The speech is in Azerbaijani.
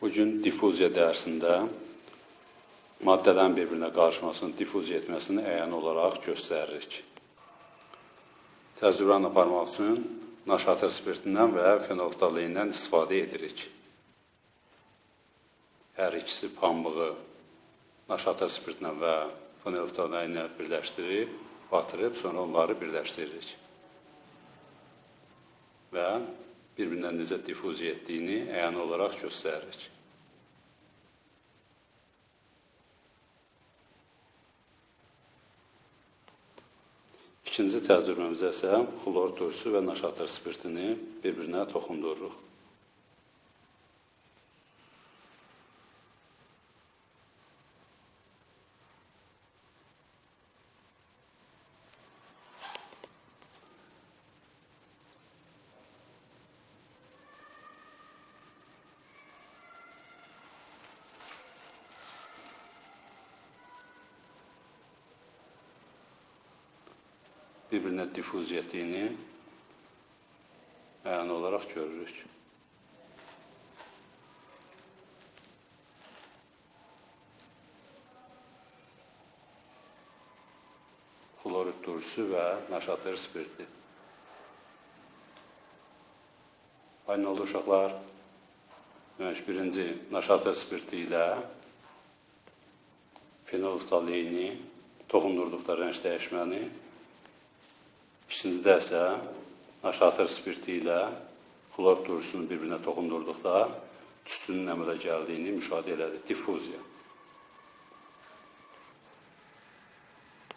Bugün difuziya dərsində maddələrin bir-birinə qarışmasını, difuziya etməsini əyan olaraq göstəririk. Təcrübəni aparmaq üçün naşatır spirtindən və fenolftaleyindən istifadə edirik. Hər ikisi pambığı naşatır spirtinə və fenolftaleyinə birləşdirib, batırıb, sonra onları birləşdiririk. Və bir-birindən necə difuziya etdiyini əyan olaraq göstəririk. İkinci təcrübəmizdə isə xlor turşu və naşatır spirtini bir-birinə toxundururuq. Bir-birinə difuziya etdiyini əyan olaraq görürük. Xlorid turşusu və naşatır spirti. Aynı oldu uşaqlar. Demək, birinci naşatır spirti ilə fenolftaleyni toxundurduqda rəng dəyişməni İkincidə isə naşatır spirti ilə xlor turşusunu bir-birinə toxundurduqda tüstünün əmələ gəldiyini müşahidə elədik. Difuziya.